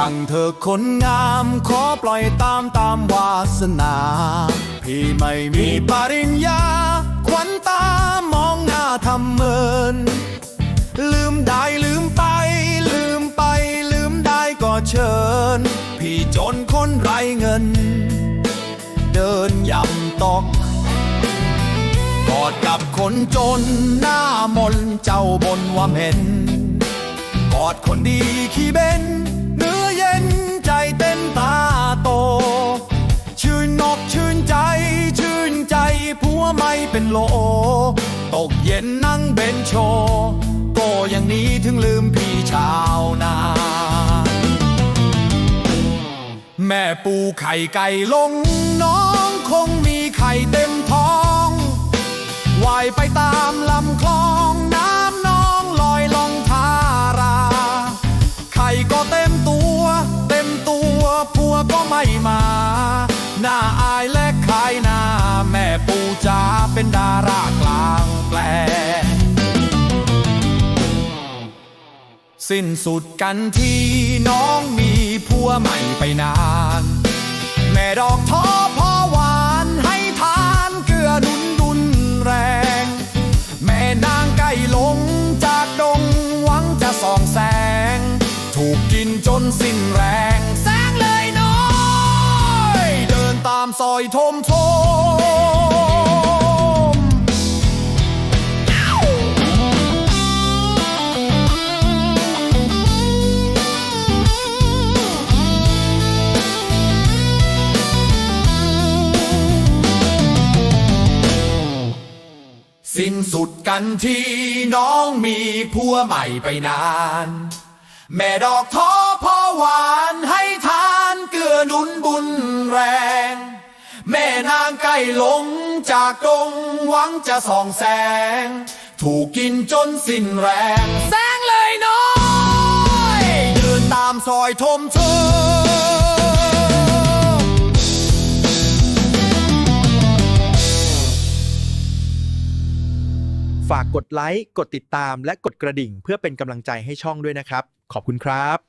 ช่างเธอคนงามขอปล่อยตามตามวาสนา พี่ไม่มีปริญญา ขวัญตามองหน้าทำเมิน ลืมได้ลืมไป ลืมไป ลืมได้ก็เชิญ พี่จนคนไรเงิน เดินยำตอกกอดกับคนจนหน้ามนเจ้าบนว่าเหม็นกอดคนดีขี้เบน ไม่เป็นโล ตกเย็นนั่งเบนโชก็อย่างนี้ถึงลืมพี่ชาวนา แม่ปูไข่ไก่ลงน้องคงมีไข่เต็มท้องว่ายไปตามลำคลองน้ำน้องลอยลองทารา ไข่ก็เต็มตัว เต็มตัวผัวก็ไม่มาหน้า เป็นดารากลางแปลงสิ้นสุดกันที่น้องมีผัวใหม่ไปนาน แม่ดอกท้อพ่อหวานให้ทานเกลือหนุนดุนแรง แม่นางไก่ลงจากดงหวังจะส่องแสง ถูกกินจนสิ้นแรง แสงเลยน้อย เดินตามซอยทมท สิ้นสุดกันที่น้องมีผัวใหม่ไปนาน แม่ดอกท้อพ่อหวานให้ทานเกื้อหนุนบุญแรง แม่นางไก่ลงจากดงหวังจะส่องแสง ถูกกินจนสิ้นแรง แสงเลยน้อย เดินตามซอยทมเชม ฝากกดไลค์ กดติดตาม และกดกระดิ่ง เพื่อเป็นกำลังใจให้ช่องด้วยนะครับ ขอบคุณครับ